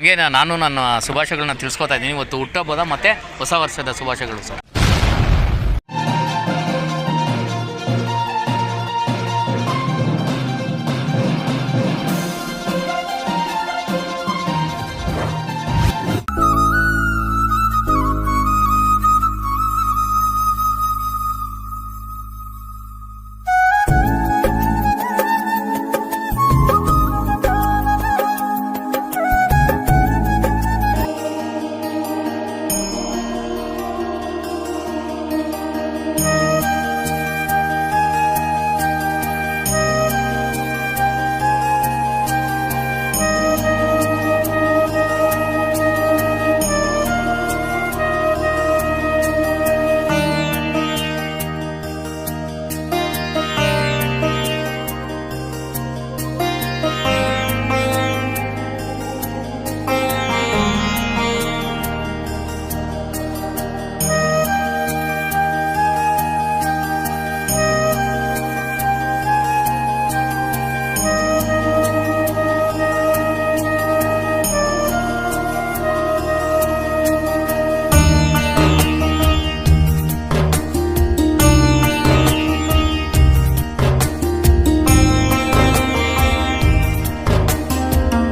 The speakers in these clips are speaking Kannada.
ಹಂಗೆ ನಾನು ನನ್ನ ಶುಭಾಶಯಗಳನ್ನ ತಿಳಿಸ್ಕೊತಾ ಇದ್ದೀನಿ. ಇವತ್ತು ಹುಟ್ಟಬೋದ ಮತ್ತು ಹೊಸ ವರ್ಷದ ಶುಭಾಶಯಗಳು ಸರ್?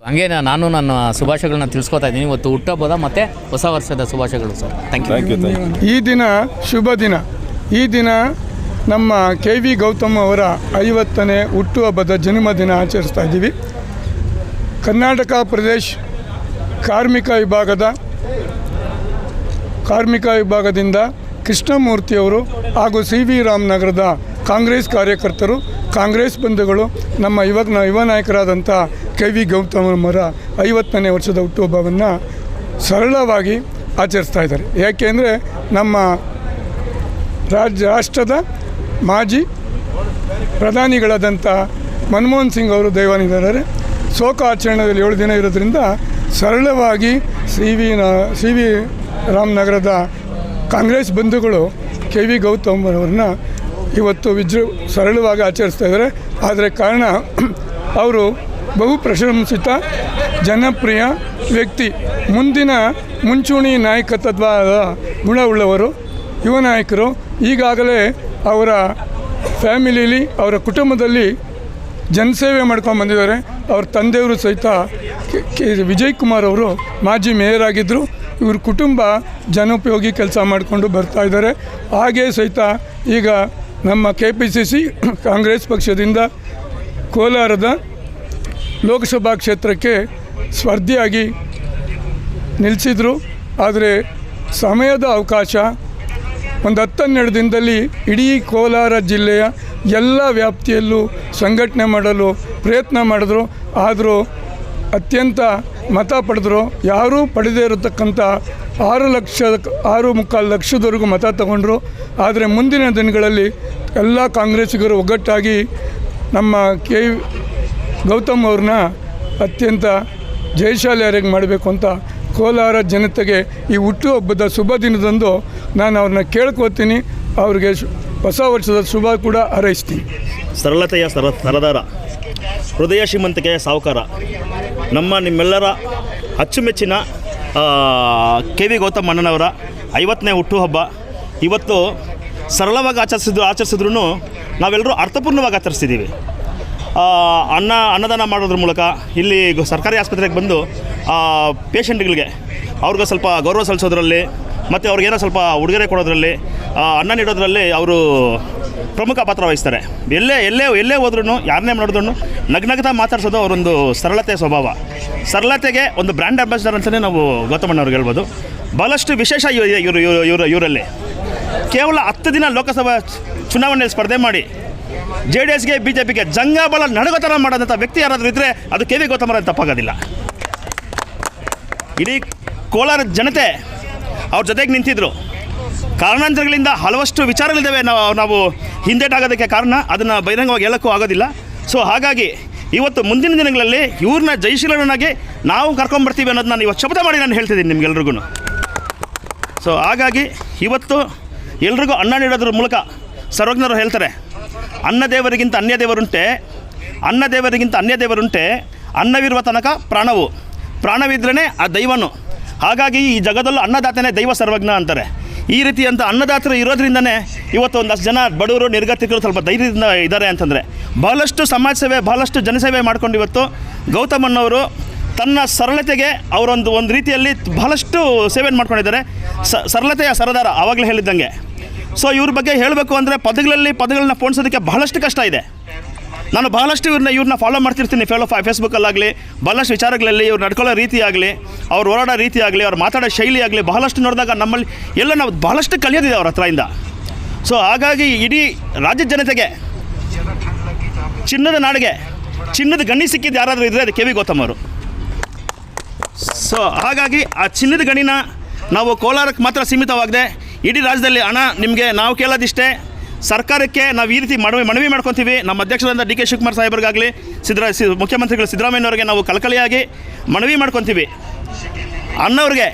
ಹಂಗೆ ನಾನು ನನ್ನ ಶುಭಾಶಯಗಳನ್ನ ತಿಳಿಸ್ಕೊತಾ ಇದ್ದೀನಿ. ಇವತ್ತು ಹುಟ್ಟಹಬ್ಬದ ಮತ್ತು ಹೊಸ ವರ್ಷದ ಶುಭಾಶಯಗಳು sir. Thank you thank you thank you ಈ ದಿನ ಶುಭ ದಿನ. ಈ ದಿನ ನಮ್ಮ ಕೆ ವಿ ಗೌತಮ್ ಅವರ ಐವತ್ತನೇ ಹುಟ್ಟುಹಬ್ಬದ ಜನ್ಮದಿನ ಆಚರಿಸ್ತಾ ಇದ್ದೀವಿ. ಕರ್ನಾಟಕ ಪ್ರದೇಶ್ ಕಾರ್ಮಿಕ ವಿಭಾಗದ ಕಾರ್ಮಿಕ ವಿಭಾಗದಿಂದ ಕೃಷ್ಣಮೂರ್ತಿಯವರು ಹಾಗೂ ಸಿ ವಿ ರಾಮನಗರದ ಕಾಂಗ್ರೆಸ್ ಕಾರ್ಯಕರ್ತರು ಕಾಂಗ್ರೆಸ್ ಬಂಧುಗಳು ನಮ್ಮ ಯುವ ಯುವ ನಾಯಕರಾದಂಥ ಕೆ ವಿ ಗೌತಮರ ಐವತ್ತನೇ ವರ್ಷದ ಹುಟ್ಟುಹಬ್ಬವನ್ನು ಸರಳವಾಗಿ ಆಚರಿಸ್ತಾ ಇದ್ದಾರೆ. ಯಾಕೆಂದರೆ ನಮ್ಮ ರಾಜ್ಯ, ರಾಷ್ಟ್ರದ ಮಾಜಿ ಪ್ರಧಾನಿಗಳಾದಂಥ ಮನಮೋಹನ್ ಸಿಂಗ್ ಅವರು ದೈವಾನಿದ್ದಾರೆ ಶೋಕ ಆಚರಣೆಯಲ್ಲಿ ಏಳು ದಿನ ಇರೋದ್ರಿಂದ ಸರಳವಾಗಿ ಸಿ ವಿ ನ, ಸಿ ವಿ ರಾಮನಗರದ ಕಾಂಗ್ರೆಸ್ ಬಂಧುಗಳು ಕೆ ವಿ ಗೌತಮ್ ಅವರನ್ನ ಇವತ್ತು ವಿಜೃ, ಸರಳವಾಗಿ ಆಚರಿಸ್ತಾ ಇದ್ದಾರೆ. ಆದರೆ ಕಾರಣ, ಅವರು ಬಹು ಪ್ರಶಂಸಿತ, ಜನಪ್ರಿಯ ವ್ಯಕ್ತಿ, ಮುಂದಿನ ಮುಂಚೂಣಿ ನಾಯಕತ್ವದ ಗುಣವುಳ್ಳವರು, ಯುವ ನಾಯಕರು, ಈಗಾಗಲೇ ಅವರ ಫ್ಯಾಮಿಲಿಲಿ, ಅವರ ಕುಟುಂಬದಲ್ಲಿ ಜನಸೇವೆ ಮಾಡ್ಕೊಂಡು ಬಂದಿದ್ದಾರೆ. ಅವ್ರ ತಂದೆಯವರು ಸಹಿತ ವಿಜಯ್ ಕುಮಾರ್ ಅವರು ಮಾಜಿ ಮೇಯರ್ ಆಗಿದ್ದರು ಇವ್ರ ಕುಟುಂಬ ಜನೋಪಯೋಗಿ ಕೆಲಸ ಮಾಡಿಕೊಂಡು ಬರ್ತಾ ಇದ್ದಾರೆ. ಹಾಗೇ ಸಹಿತ ಈಗ ನಮ್ಮ K P C C Congress ಪಕ್ಷದಿಂದ ಕೋಲಾರದ ಲೋಕಸಭಾ ಕ್ಷೇತ್ರಕ್ಕೆ ಸ್ಪರ್ಧಿಯಾಗಿ ನಿಲ್ಲಿಸಿದರು ಆದರೆ ಸಮಯದ ಅವಕಾಶ ಒಂದು ಹತ್ತನ್ನೆರಡು ದಿನದಲ್ಲಿ ಇಡೀ ಕೋಲಾರ ಜಿಲ್ಲೆಯ ಎಲ್ಲ ವ್ಯಾಪ್ತಿಯಲ್ಲೂ ಸಂಘಟನೆ ಮಾಡಲು ಪ್ರಯತ್ನ ಮಾಡಿದ್ರು. ಆದರೂ ಅತ್ಯಂತ ಮತ ಪಡೆದ್ರು. ಯಾರೂ ಪಡೆದೇ ಇರತಕ್ಕಂಥ ಆರು ಲಕ್ಷ, ಆರು ಮುಕ್ಕಾಲು ಲಕ್ಷದವರೆಗೂ ಮತ ತಗೊಂಡ್ರು. ಆದರೆ ಮುಂದಿನ ದಿನಗಳಲ್ಲಿ ಎಲ್ಲ ಕಾಂಗ್ರೆಸ್ಸಿಗರು ಒಗ್ಗಟ್ಟಾಗಿ ನಮ್ಮ ಕೆ ಗೌತಮ್ ಅವ್ರನ್ನ ಅತ್ಯಂತ ಜಯಶಾಲಿಯಾರಿಗೆ ಮಾಡಬೇಕು ಅಂತ ಕೋಲಾರ ಜನತೆಗೆ ಈ ಹುಟ್ಟುಹಬ್ಬದ ಶುಭ ದಿನದಂದು ನಾನು ಅವ್ರನ್ನ ಕೇಳ್ಕೋತೀನಿ. ಅವ್ರಿಗೆ ಹೊಸ ವರ್ಷದ ಶುಭ ಕೂಡ ಹಾರೈಸ್ತೀನಿ. ಸರಳತೆಯ ಸರ, ಸರದಾರ. ಹೃದಯ ಶ್ರೀಮಂತಿಕೆಯ ಸಾಹುಕಾರ ನಮ್ಮ ನಿಮ್ಮೆಲ್ಲರ ಅಚ್ಚುಮೆಚ್ಚಿನ ಕೆ ವಿ ಗೌತಮ್ ಅಣ್ಣನವರ ಐವತ್ತನೇ ಹುಟ್ಟುಹಬ್ಬ ಇವತ್ತು ಸರಳವಾಗಿ ಆಚರಿಸಿದ್ರು ಆಚರಿಸಿದ್ರು ನಾವೆಲ್ಲರೂ ಅರ್ಥಪೂರ್ಣವಾಗಿ ಆಚರಿಸ್ತಿದ್ದೀವಿ ಅನ್ನ, ಅನ್ನದಾನ ಮಾಡೋದ್ರ ಮೂಲಕ ಇಲ್ಲಿ ಸರ್ಕಾರಿ ಆಸ್ಪತ್ರೆಗೆ ಬಂದು ಪೇಷಂಟ್ಗಳಿಗೆ ಅವ್ರಿಗೆ ಸ್ವಲ್ಪ ಗೌರವ ಸಲ್ಲಿಸೋದ್ರಲ್ಲಿ ಮತ್ತು ಅವ್ರಿಗೇನೋ ಸ್ವಲ್ಪ ಉಡುಗೊರೆ ಕೊಡೋದ್ರಲ್ಲಿ ಅನ್ನ ನೀಡೋದ್ರಲ್ಲಿ ಅವರು ಪ್ರಮುಖ ಪಾತ್ರ ವಹಿಸ್ತಾರೆ. ಎಲ್ಲೇ ಎಲ್ಲೇ ಎಲ್ಲೇ ಹೋದ್ರೂ ಯಾರನ್ನೇ ಮಾಡಿದ್ರು ನಗ್ನಗ್ತಾ ಮಾತಾಡ್ಸೋದು ಅವರೊಂದು ಸರಳತೆ ಸ್ವಭಾವ. ಸರಳತೆಗೆ ಒಂದು ಬ್ರ್ಯಾಂಡ್ ಅಂಬಾಸಿಡರ್ ಅಂತಲೇ ನಾವು ಗೌತಮಣ್ಣವ್ರಿಗೆ ಹೇಳ್ಬೋದು. ಭಾಳಷ್ಟು ವಿಶೇಷ ಇವರು ಇವರು ಇವರಲ್ಲಿ. ಕೇವಲ ಹತ್ತು ದಿನ ಲೋಕಸಭಾ ಚುನಾವಣೆಯಲ್ಲಿ ಸ್ಪರ್ಧೆ ಮಾಡಿ ಜೆ ಡಿ ಎಸ್ಗೆ ಬಿ ಜೆ ಪಿಗೆ ಜಂಗಾಬಲ ನಡುಗತನ ಮಾಡೋದಂಥ ವ್ಯಕ್ತಿ ಯಾರಾದರೂ ಇದ್ದರೆ ಅದು ಕೆ ವಿ ಗೌತಮರ ತಪ್ಪಾಗೋದಿಲ್ಲ. ಇಡೀ ಕೋಲಾರ ಜನತೆ ಅವ್ರ ಜೊತೆಗೆ ನಿಂತಿದ್ರು. ಕಾರಣಾಂತರಗಳಿಂದ ಹಲವಷ್ಟು ವಿಚಾರಗಳಿದ್ದಾವೆ ನಾವು ನಾವು ಹಿಂದೇಟಾಗೋದಕ್ಕೆ ಕಾರಣ. ಅದನ್ನು ಬಹಿರಂಗವಾಗಿ ಹೇಳೋಕ್ಕೂ ಆಗೋದಿಲ್ಲ. ಸೊ ಹಾಗಾಗಿ ಇವತ್ತು ಮುಂದಿನ ದಿನಗಳಲ್ಲಿ ಇವ್ರನ್ನ ಜಯಶೀಲರನ್ನಾಗಿ ನಾವು ಕರ್ಕೊಂಬರ್ತೀವಿ ಅನ್ನೋದು ನಾನು ಇವತ್ತು ಶಪಥ ಮಾಡಿ ನಾನು ಹೇಳ್ತಿದ್ದೀನಿ ನಿಮ್ಗೆಲ್ರಿಗೂ. ಸೊ ಹಾಗಾಗಿ ಇವತ್ತು ಎಲ್ರಿಗೂ ಅನ್ನ ನೀಡೋದ್ರ ಮೂಲಕ ಸರ್ವಜ್ಞರು ಹೇಳ್ತಾರೆ ಅನ್ನ ದೇವರಿಗಿಂತ ಅನ್ಯ ದೇವರುಂಟೆ, ಅನ್ನ ದೇವರಿಗಿಂತ ಅನ್ಯ ದೇವರುಂಟೆ, ಅನ್ನವಿರುವ ತನಕ ಪ್ರಾಣವು. ಪ್ರಾಣವಿದ್ರೇ ಆ ದೈವನು. ಹಾಗಾಗಿ ಈ ಜಗದಲ್ಲೂ ಅನ್ನದಾತನೇ ದೈವ ಸರ್ವಜ್ಞ ಅಂತಾರೆ. ಈ ರೀತಿಯಂಥ ಅನ್ನದಾತರು ಇರೋದ್ರಿಂದನೇ ಇವತ್ತು ಒಂದಷ್ಟು ಜನ ಬಡವರು, ನಿರ್ಗತಿಕರು ಸ್ವಲ್ಪ ಧೈರ್ಯದಿಂದ ಇದ್ದಾರೆ ಅಂತಂದರೆ. ಬಹಳಷ್ಟು ಸಮಾಜ ಸೇವೆ, ಬಹಳಷ್ಟು ಜನಸೇವೆ ಮಾಡ್ಕೊಂಡು ಇವತ್ತು ಗೌತಮಣ್ಣವರು ತನ್ನ ಸರಳತೆಗೆ ಅವರೊಂದು ಒಂದು ರೀತಿಯಲ್ಲಿ ಬಹಳಷ್ಟು ಸೇವೆಯನ್ನು ಮಾಡ್ಕೊಂಡಿದ್ದಾರೆ. ಸರಳತೆಯ ಸರದಾರ, ಆವಾಗಲೇ ಹೇಳಿದ್ದಂಗೆ. ಸೊ ಇವ್ರ ಬಗ್ಗೆ ಹೇಳಬೇಕು ಅಂದರೆ ಪದಗಳಲ್ಲಿ ಪದಗಳನ್ನ ಪೋಣಿಸೋದಕ್ಕೆ ಬಹಳಷ್ಟು ಕಷ್ಟ ಇದೆ. ನಾನು ಬಹಳಷ್ಟು ಇವ್ರನ್ನ ಇವ್ರನ್ನ ಫಾಲೋ ಮಾಡ್ತಿರ್ತೀನಿ ಫೇಲೋ ಫೇಸ್ಬುಕ್ಕಲ್ಲಾಗಲಿ ಬಹಳಷ್ಟು ವಿಚಾರಗಳಲ್ಲಿ ಇವ್ರು ನಡ್ಕೊಳ್ಳೋ ರೀತಿ ಆಗಲಿ ಅವ್ರು ಓಡಾಡೋ ರೀತಿ ಆಗಲಿ ಅವ್ರು ಮಾತಾಡೋ ಶೈಲಿ ಆಗಲಿ ಬಹಳಷ್ಟು ನೋಡಿದಾಗ ನಮ್ಮಲ್ಲಿ ಎಲ್ಲ ನಾವು ಬಹಳಷ್ಟು ಕಲಿಯೋದಿದೆ ಅವ್ರ ಹತ್ರದಿಂದ ಸೊ ಹಾಗಾಗಿ ಇಡೀ ರಾಜ್ಯದ ಜನತೆಗೆ, ಚಿನ್ನದ ನಾಡಿಗೆ, ಚಿನ್ನದ ಗಣಿ ಸಿಕ್ಕಿದ್ದು ಯಾರಾದರೂ ಇದ್ದರೆ ಅದು ಕೆ ವಿ ಗೌತಮ್ ಅವರು. ಸೊ ಹಾಗಾಗಿ ಆ ಚಿನ್ನದ ಗಣಿನ ನಾವು ಕೋಲಾರಕ್ಕೆ ಮಾತ್ರ ಸೀಮಿತವಾಗದೆ ಇಡೀ ರಾಜ್ಯದಲ್ಲಿ ಹಣ ನಿಮಗೆ ನಾವು ಕೇಳೋದಿಷ್ಟೇ. ಸರ್ಕಾರಕ್ಕೆ ನಾವು ಈ ರೀತಿ ಮನವಿ ಮನವಿ ಮಾಡ್ಕೊತೀವಿ. ನಮ್ಮ ಅಧ್ಯಕ್ಷರಾದ ಡಿ ಕೆ ಶಿವಕುಮಾರ್ ಸಾಹೇಬ್ರಿಗಾಗಲಿ ಸಿದ್ದರಾ ಸಿ ಮುಖ್ಯಮಂತ್ರಿಗಳು ಸಿದ್ದರಾಮಯ್ಯವರಿಗೆ ನಾವು ಕಳಕಳಿಯಾಗಿ ಮನವಿ ಮಾಡ್ಕೊತೀವಿ. ಅನ್ನೋರಿಗೆ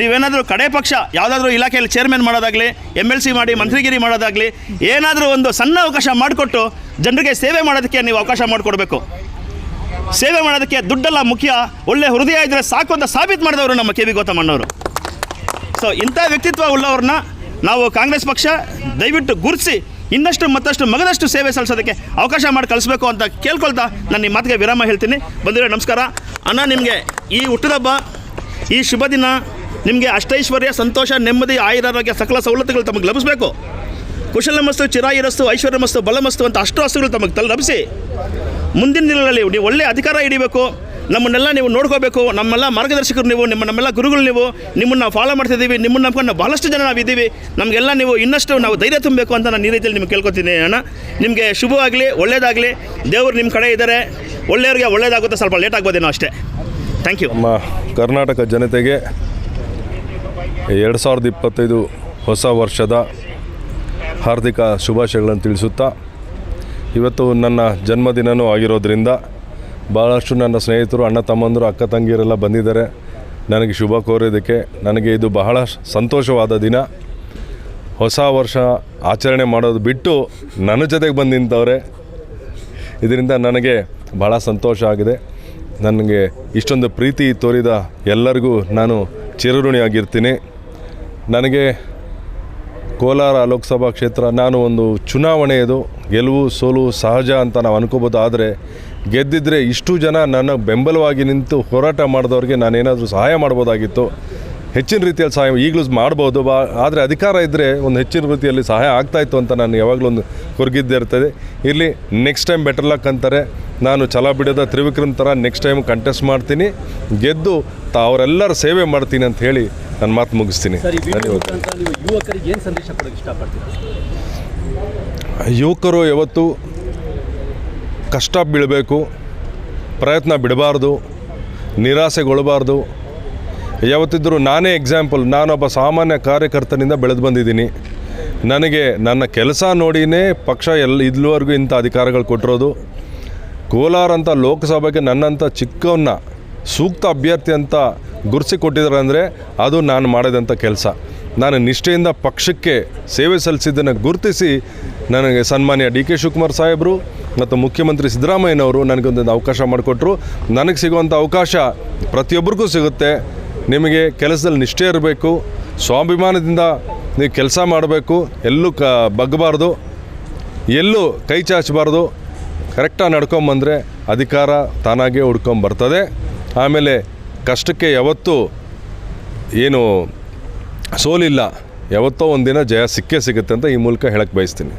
ನೀವೇನಾದರೂ ಕಡೆ ಪಕ್ಷ, ಯಾವುದಾದ್ರೂ ಇಲಾಖೆಯಲ್ಲಿ ಚೇರ್ಮನ್ ಮಾಡೋದಾಗಲಿ ಎಂ ಎಲ್ ಸಿ ಮಾಡಿ, ಮಂತ್ರಿಗಿರಿ ಮಾಡೋದಾಗಲಿ, ಏನಾದರೂ ಒಂದು ಸಣ್ಣ ಅವಕಾಶ ಮಾಡಿಕೊಟ್ಟು ಜನರಿಗೆ ಸೇವೆ ಮಾಡೋದಕ್ಕೆ ನೀವು ಅವಕಾಶ ಮಾಡಿಕೊಡ್ಬೇಕು. ಸೇವೆ ಮಾಡೋದಕ್ಕೆ ದುಡ್ಡೆಲ್ಲ ಮುಖ್ಯ. ಒಳ್ಳೆ ಹೃದಯ ಇದ್ದರೆ ಸಾಕು ಅಂತ ಸಾಬೀತು ಮಾಡಿದವರು ನಮ್ಮ ಕೆ ವಿ ಗೌತಮಣ್ಣವರು ಸೊ ಇಂಥ ವ್ಯಕ್ತಿತ್ವ ಉಳ್ಳವ್ರನ್ನ ನಾವು ಕಾಂಗ್ರೆಸ್ ಪಕ್ಷ ದಯವಿಟ್ಟು ಗುರುತಿಸಿ, ಇನ್ನಷ್ಟು ಮತ್ತಷ್ಟು ಮಗದಷ್ಟು ಸೇವೆ ಸಲ್ಲಿಸೋದಕ್ಕೆ ಅವಕಾಶ ಮಾಡಿ ಕಳಿಸ್ಬೇಕು ಅಂತ ಕೇಳ್ಕೊಳ್ತಾ ನಾನು ನಿಮ್ಮ ಮಾತಿಗೆ ವಿರಾಮ ಹೇಳ್ತೀನಿ. ಬಂದಿರೋ ನಮಸ್ಕಾರ. ಅಣ್ಣ, ನಿಮಗೆ ಈ ಹುಟ್ಟದಬ್ಬ ಈ ಶುಭ ದಿನ, ನಿಮಗೆ ಅಷ್ಟೈಶ್ವರ್ಯ, ಸಂತೋಷ, ನೆಮ್ಮದಿ, ಆಯುರಾರೋಗ್ಯ, ಸಕಲ ಸವಲತ್ತುಗಳು ತಮಗೆ ಲಭಿಸಬೇಕು. ಕುಶಲಮಸ್ತು, ಚಿರಾಯಿರಸ್ತು, ಐಶ್ವರ್ಯಮಸ್ತು, ಬಲಮಸ್ತು ಅಂತ ಅಷ್ಟು ಹಸುಗಳು ತಮಗೆ ತಲೆ ಲಭಿಸಿ ಮುಂದಿನ ದಿನಗಳಲ್ಲಿ ನೀವು ಒಳ್ಳೆಯ ಅಧಿಕಾರ ಹಿಡಿಬೇಕು. ನಮ್ಮನ್ನೆಲ್ಲ ನೀವು ನೋಡ್ಕೋಬೇಕು. ನಮ್ಮೆಲ್ಲ ಮಾರ್ಗದರ್ಶಕರು ನೀವು, ನಿಮ್ಮ ನಮ್ಮೆಲ್ಲ ಗುರುಗಳು ನೀವು. ನಿಮ್ಮನ್ನು ಫಾಲೋ ಮಾಡ್ತಿದ್ದೀವಿ ನಿಮ್ಮನ್ನು ನಂಬ್ಕೊಂಡು ಭಾಳಷ್ಟು ಜನ ನಾವು ಇದ್ದೀವಿ ನಮಗೆಲ್ಲ ನೀವು ಇನ್ನಷ್ಟು ನಾವು ಧೈರ್ಯ ತುಂಬಬೇಕು ಅಂತ ನಾನು ಈ ರೀತಿಯಲ್ಲಿ ನಿಮ್ಗೆ ಕೇಳ್ಕೊತೀನಿ ಅಣ್ಣ. ನಿಮಗೆ ಶುಭವಾಗಲಿ ಒಳ್ಳೆಯದಾಗಲಿ ದೇವರು ನಿಮ್ಮ ಕಡೆ ಇದ್ದಾರೆ. ಒಳ್ಳೆಯವ್ರಿಗೆ ಒಳ್ಳೆಯದಾಗುತ್ತೆ ಸ್ವಲ್ಪ ಲೇಟ್ ಆಗ್ಬೋದೇನೋ ಅಷ್ಟೇ. ಥ್ಯಾಂಕ್ ಯು ನಮ್ಮ ಕರ್ನಾಟಕ ಜನತೆಗೆ ಎರಡು ಸಾವಿರದ ಇಪ್ಪತ್ತೈದು ಹೊಸ ವರ್ಷದ ಹಾರ್ದಿಕ ಶುಭಾಶಯಗಳನ್ನು ತಿಳಿಸುತ್ತಾ, ಇವತ್ತು ನನ್ನ ಜನ್ಮದಿನವೂ ಆಗಿರೋದ್ರಿಂದ ಭಾಳಷ್ಟು ನನ್ನ ಸ್ನೇಹಿತರು, ಅಣ್ಣ ತಮ್ಮಂದರು, ಅಕ್ಕ ತಂಗಿಯರೆಲ್ಲ ಬಂದಿದ್ದಾರೆ. ನನಗೆ ಶುಭ ಕೋರೋದಕ್ಕೆ ನನಗೆ ಇದು ಬಹಳ ಸಂತೋಷವಾದ ದಿನ. ಹೊಸ ವರ್ಷ ಆಚರಣೆ ಮಾಡೋದು ಬಿಟ್ಟು ನನ್ನ ಜೊತೆಗೆ ಬಂದು ನಿಂತವ್ರೆ. ಇದರಿಂದ ನನಗೆ ಬಹಳ ಸಂತೋಷ ಆಗಿದೆ. ನನಗೆ ಇಷ್ಟೊಂದು ಪ್ರೀತಿ ತೋರಿದ ಎಲ್ಲರಿಗೂ ನಾನು ಚಿರಋಣಿಯಾಗಿರ್ತೀನಿ. ನನಗೆ ಕೋಲಾರ ಲೋಕಸಭಾ ಕ್ಷೇತ್ರ ನಾನು ಒಂದು ಚುನಾವಣೆಯದು, ಗೆಲುವು, ಸೋಲು ಸಹಜ ಅಂತ ನಾವು ಅನ್ಕೋಬೋದು ಆದರೆ ಗೆದ್ದಿದ್ರೆ ಇಷ್ಟು ಜನ ನನ್ನ ಬೆಂಬಲವಾಗಿ ನಿಂತು ಹೋರಾಟ ಮಾಡಿದವ್ರಿಗೆ ನಾನೇನಾದರೂ ಸಹಾಯ ಮಾಡ್ಬೋದಾಗಿತ್ತು. ಹೆಚ್ಚಿನ ರೀತಿಯಲ್ಲಿ ಸಹಾಯ ಈಗಲೂ ಮಾಡ್ಬೋದು ಬಾ ಆದರೆ ಅಧಿಕಾರ ಇದ್ದರೆ ಒಂದು ಹೆಚ್ಚಿನ ರೀತಿಯಲ್ಲಿ ಸಹಾಯ ಆಗ್ತಾಯಿತ್ತು ಅಂತ ನಾನು ಯಾವಾಗಲೂ ಒಂದು ಕೊರಗಿದ್ದೇ ಇರ್ತದೆ. ಇಲ್ಲಿ ನೆಕ್ಸ್ಟ್ ಟೈಮ್ ಬೆಟರ್ ಲಕ್ ಅಂತಾರೆ. ನಾನು ಛಲ ಬಿಡದ ತ್ರಿವಿಕ್ರಮ್ ಥರ ನೆಕ್ಸ್ಟ್ ಟೈಮ್ ಕಂಟೆಸ್ಟ್ ಮಾಡ್ತೀನಿ. ಗೆದ್ದು ತಾ ಅವರೆಲ್ಲರ ಸೇವೆ ಮಾಡ್ತೀನಿ ಅಂತ ಹೇಳಿ ನನ್ನ ಮಾತು ಮುಗಿಸ್ತೀನಿ. ಯುವಕರು ಈ ಕಷ್ಟ ಬೀಳಬೇಕು, ಪ್ರಯತ್ನ ಬಿಡಬಾರ್ದು ನಿರಾಸೆಗೊಳ್ಳಬಾರ್ದು ಯಾವತ್ತಿದ್ದರೂ ನಾನೇ ಎಕ್ಸಾಂಪಲ್ ನಾನೊಬ್ಬ ಸಾಮಾನ್ಯ ಕಾರ್ಯಕರ್ತನಿಂದ ಬೆಳೆದು ಬಂದಿದ್ದೀನಿ. ನನಗೆ ನನ್ನ ಕೆಲಸ ನೋಡಿನೇ ಪಕ್ಷ ಎಲ್ಲ ಇಲ್ಲಿವರೆಗೂ ಇಂಥ ಅಧಿಕಾರಗಳು ಕೊಟ್ಟಿರೋದು. ಕೋಲಾರ ಅಂತ ಲೋಕಸಭೆಗೆ ನನ್ನಂಥ ಚಿಕ್ಕವನ್ನ, ಸೂಕ್ತ ಅಭ್ಯರ್ಥಿ ಅಂತ ಗುರುಸಿ ಕೊಟ್ಟಿದ್ದಾರೆ ಅಂದರೆ ಅದು ನಾನು ಮಾಡಿದಂಥ ಕೆಲಸ. ನಾನು ನಿಷ್ಠೆಯಿಂದ ಪಕ್ಷಕ್ಕೆ ಸೇವೆ ಸಲ್ಲಿಸಿದ್ದನ್ನು ಗುರುತಿಸಿ ನನಗೆ ಸನ್ಮಾನ್ಯ ಡಿ ಕೆ ಶಿವಕುಮಾರ್ ಸಾಹೇಬರು ಮತ್ತು ಮುಖ್ಯಮಂತ್ರಿ ಸಿದ್ದರಾಮಯ್ಯನವರು ನನಗೊಂದೊಂದು ಅವಕಾಶ ಮಾಡಿಕೊಟ್ರು. ನನಗೆ ಸಿಗುವಂಥ ಅವಕಾಶ ಪ್ರತಿಯೊಬ್ಬರಿಗೂ ಸಿಗುತ್ತೆ. ನಿಮಗೆ ಕೆಲಸದಲ್ಲಿ ನಿಷ್ಠೆ ಇರಬೇಕು. ಸ್ವಾಭಿಮಾನದಿಂದ ನೀವು ಕೆಲಸ ಮಾಡಬೇಕು. ಎಲ್ಲೂ ಕ ಬಗ್ಗಬಾರ್ದು. ಎಲ್ಲೂ ಕೈ ಚಾಚಬಾರ್ದು. ಕರೆಕ್ಟಾಗಿ ನಡ್ಕೊಂಬಂದರೆ ಅಧಿಕಾರ ತಾನಾಗೇ ಹುಡ್ಕೊಂಬರ್ತದೆ ಆಮೇಲೆ ಕಷ್ಟಕ್ಕೆ ಯಾವತ್ತೂ ಏನು ಸೋಲಿಲ್ಲ. ಯಾವತ್ತೋ ಒಂದಿನ ಜಯ ಸಿಕ್ಕೇ ಸಿಗುತ್ತೆ ಅಂತ ಈ ಮೂಲಕ ಹೇಳಕ್ಕೆ ಬಯಸ್ತೀನಿ.